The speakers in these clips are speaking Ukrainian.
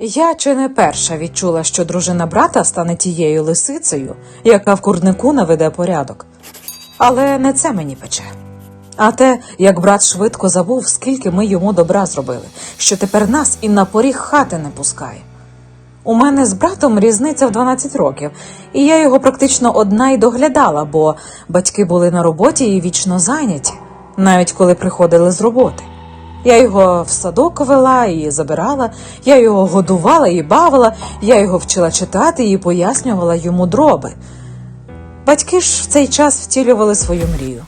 Я чи не перша відчула, що дружина брата стане тією лисицею, яка в курнику наведе порядок. Але не це мені пече. А те, як брат швидко забув, скільки ми йому добра зробили, що тепер нас і на поріг хати не пускає. У мене з братом різниця в 12 років, і я його практично одна й доглядала, бо батьки були на роботі і вічно зайняті, навіть коли приходили з роботи. Я його в садок вела і забирала, я його годувала і бавила, я його вчила читати і пояснювала йому дроби. Батьки ж в цей час втілювали свою мрію.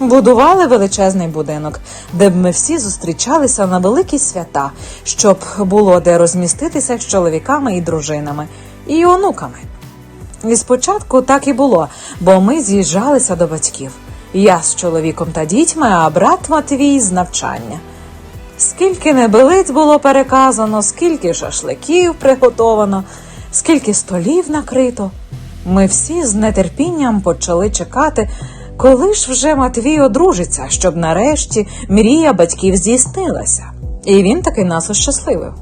Будували величезний будинок, де б ми всі зустрічалися на великі свята, щоб було де розміститися з чоловіками і дружинами, і онуками. І спочатку так і було, бо ми з'їжджалися до батьків. Я з чоловіком та дітьми, а брат Матвій з навчання. Скільки небелиць було переказано, скільки шашликів приготовано, скільки столів накрито. Ми всі з нетерпінням почали чекати, коли ж вже Матвій одружиться, щоб нарешті мрія батьків здійснилася. І він таки нас ощасливив.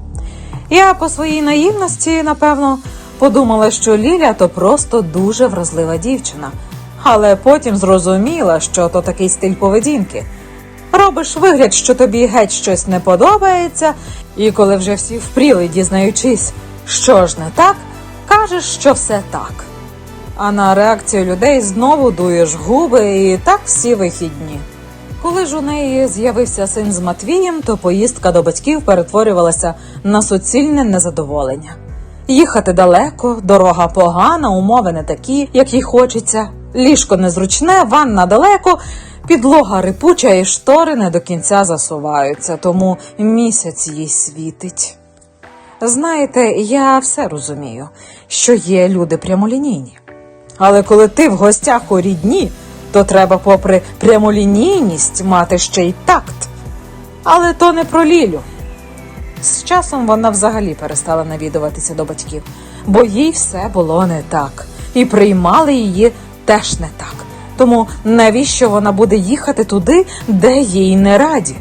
Я по своїй наївності, напевно, подумала, що Ліля то просто дуже вразлива дівчина, але потім зрозуміла, що то такий стиль поведінки. Робиш вигляд, що тобі геть щось не подобається, і коли вже всі впріли, дізнаючись, що ж не так, кажеш, що все так. А на реакцію людей знову дуєш губи і так всі вихідні. Коли ж у неї з'явився син з Матвієм, то поїздка до батьків перетворювалася на суцільне незадоволення. Їхати далеко, дорога погана, умови не такі, як їй хочеться. Ліжко незручне, ванна далеко, підлога рипуча і штори не до кінця засуваються, тому місяць їй світить. Знаєте, я все розумію, що є люди прямолінійні. Але коли ти в гостях у рідні, то треба, попри прямолінійність, мати ще й такт. Але то не про Лілю. З часом вона взагалі перестала навідуватися до батьків, бо їй все було не так, і приймали її теж не так. Тому навіщо вона буде їхати туди, де їй не раді?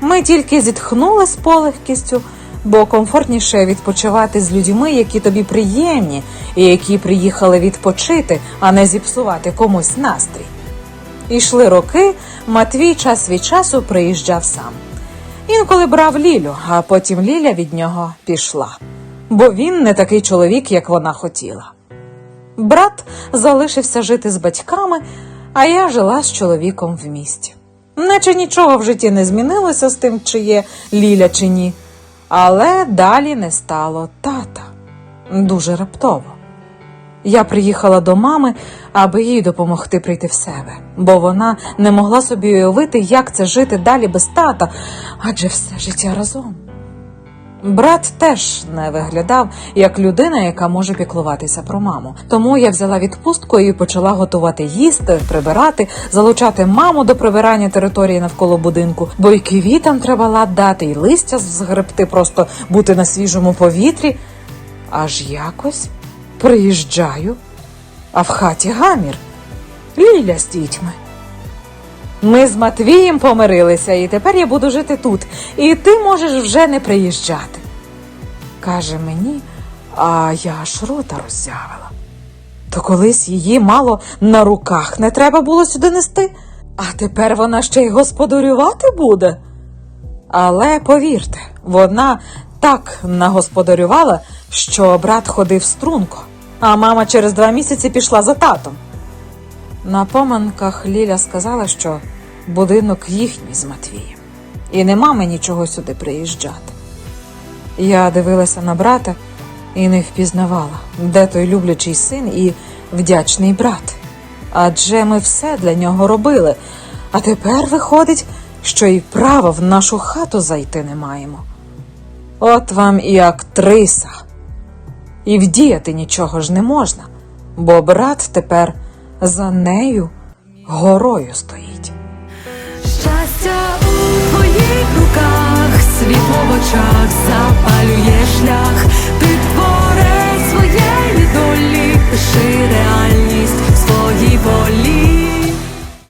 Ми тільки зітхнули з полегкістю, бо комфортніше відпочивати з людьми, які тобі приємні, і які приїхали відпочити, а не зіпсувати комусь настрій. Ішли роки, Матвій час від часу приїжджав сам. Інколи брав Лілю, а потім Ліля від нього пішла, бо він не такий чоловік, як вона хотіла. Брат залишився жити з батьками, а я жила з чоловіком в місті. Наче нічого в житті не змінилося з тим, чи є Ліля чи ні. Але далі не стало тата дуже раптово. Я приїхала до мами, аби їй допомогти прийти в себе, бо вона не могла собі уявити, як це жити далі без тата, адже все життя разом. Брат теж не виглядав як людина, яка може піклуватися про маму. Тому я взяла відпустку і почала готувати їсти, прибирати, залучати маму до прибирання території навколо будинку, бо й квітам треба лад дати, і листя згребти, просто бути на свіжому повітрі. Аж якось приїжджаю, а в хаті гамір. Ліля з дітьми. Ми з Матвієм помирилися, і тепер я буду жити тут, і ти можеш вже не приїжджати. Каже мені, а я аж рота роззявила. То колись її мало на руках не треба було сюди нести, а тепер вона ще й господарювати буде. Але повірте, вона так нагосподарювала, що брат ходив струнко, а мама через два місяці пішла за татом. На поминках Ліля сказала, що будинок їхній з Матвієм, і нема мені чого сюди приїжджати. Я дивилася на брата і не впізнавала, де той люблячий син і вдячний брат. Адже ми все для нього робили, а тепер виходить, що і права в нашу хату зайти не маємо. От вам і актриса. І вдіяти нічого ж не можна, бо брат тепер за нею горою стоїть. Щастя у твоїх руках, світло в очах запалює шлях,